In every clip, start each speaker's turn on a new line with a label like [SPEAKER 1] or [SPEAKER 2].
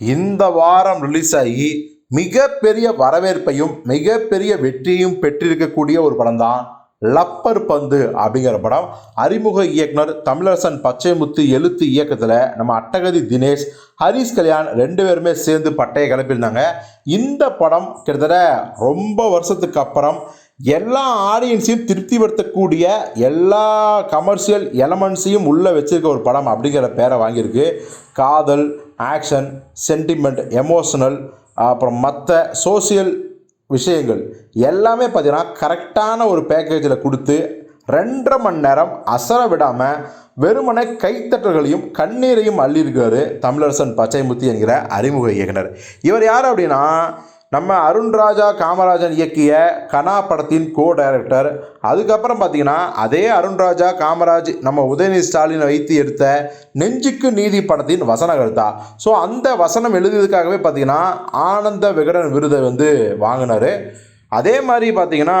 [SPEAKER 1] இந்த வாரம் ரிலீஸ் ஆகி மிகப்பெரிய வரவேற்பையும் மிகப்பெரிய வெற்றியும் பெற்றிருக்கக்கூடிய ஒரு படம் தான் லப்பர் பந்து அப்படிங்கிற படம். அறிமுக இயக்குனர் தமிழரசன் பச்சைமுத்து எழுத்து இயக்கத்தில் நம்ம அட்டகதி தினேஷ் ஹரிஷ் கல்யாண் ரெண்டு பேருமே சேர்ந்து பட்டையை கிளப்பியிருந்தாங்க. இந்த படம் கிட்டத்தட்ட ரொம்ப வருஷத்துக்கு அப்புறம் எல்லா ஆடியன்ஸையும் திருப்திப்படுத்தக்கூடிய எல்லா கமர்ஷியல் எலமெண்ட்ஸையும் உள்ளே வச்சிருக்க ஒரு படம் அப்படிங்கிற பேரை வாங்கியிருக்கு. காதல் ஆக்ஷன் சென்டிமெண்ட் எமோஷனல் அப்புறம் மற்ற சோசியல் விஷயங்கள் எல்லாமே பார்த்தீங்கன்னா கரெக்டான ஒரு பேக்கேஜில் கொடுத்து ரெண்டரை மணி நேரம் அசர விடாமல் வெறுமனே கைத்தட்டல்களையும் கண்ணீரையும் அள்ளியிருக்காரு தமிழரசன் பச்சைமுத்தி என்கிற அறிமுக இயக்குனர். இவர் யார் அப்படின்னா நம்ம அருண்ராஜா காமராஜன் இயக்கிய கனா படத்தின் கோ டைரக்டர் அதுக்கப்புறம் பார்த்தீங்கன்னா அதே அருண்ராஜா காமராஜ் நம்ம உதயநிதி ஸ்டாலின் வைத்து எடுத்த நெஞ்சுக்கு நீதி படத்தின் வசனகர்த்தா ஸோ அந்த வசனம் எழுதியதுக்காகவே பார்த்தீங்கன்னா ஆனந்த விகடன் விருதை வந்து வாங்கினார். அதே மாதிரி பார்த்தீங்கன்னா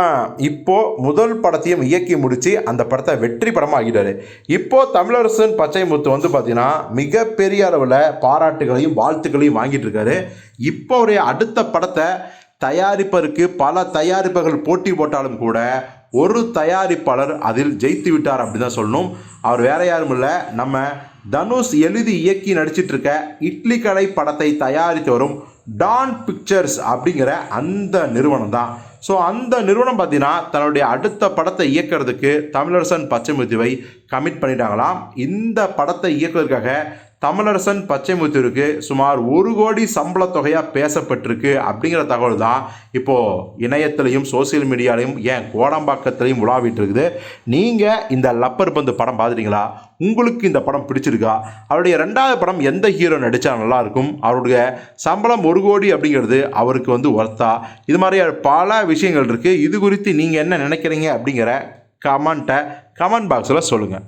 [SPEAKER 1] இப்போது முதல் படத்தையும் இயக்கி முடித்து அந்த படத்தை வெற்றி படமாக ஆகிட்டாரு இப்போது தமிழரசன் பச்சை முத்து வந்து பார்த்திங்கன்னா மிகப்பெரிய அளவில் பாராட்டுகளையும் வாழ்த்துக்களையும் வாங்கிட்டு இருக்காரு. இப்போ அவருடைய அடுத்த படத்தை தயாரிப்பதற்கு பல தயாரிப்புகள் போட்டி போட்டாலும் கூட ஒரு தயாரிப்பாளர் அதில் ஜெயித்து விட்டார் அப்படின்னு தான் சொல்லணும். அவர் வேற யாரும் இல்லை. நம்ம தனுஷ் எழுதி இயக்கி நடிச்சிட்டு இருக்க இட்லி கடை படத்தை தயாரித்து வரும் டான் பிக்சர்ஸ் அப்படிங்கிற அந்த நிறுவனம் தான். ஸோ அந்த நிறுவனம் பார்த்தீங்கன்னா தன்னுடைய அடுத்த படத்தை இயக்கிறதுக்கு தமிழரசன் பச்சைமுத்துவை கமிட் பண்ணிட்டாங்களாம். இந்த படத்தை இயக்குவதற்காக தமிழரசன் பச்சைமுத்துவிற்கு சுமார் ஒரு கோடி சம்பள தொகையாக பேசப்பட்டிருக்கு அப்படிங்கிற தகவல் தான் இப்போது இணையத்திலையும் சோசியல் மீடியாலையும் ஏன் கோடம்பாக்கத்திலையும் உலாவிட்டு இருக்குது நீங்கள் இந்த லப்பர் பந்து படம் பார்த்துட்டீங்களா உங்களுக்கு இந்த படம் பிடிச்சிருக்கா? அவருடைய ரெண்டாவது படம் எந்த ஹீரோ நடித்தா நல்லாயிருக்கும்? அவருடைய சம்பளம் ஒரு கோடி அப்படிங்கிறது அவருக்கு வந்து ஒர்த்தா இது மாதிரி பல விஷயங்கள் இருக்குது இது குறித்து நீங்கள் என்ன நினைக்கிறீங்க அப்படிங்கிற கமெண்ட்டை கமெண்ட் பாக்ஸில் சொல்லுங்கள்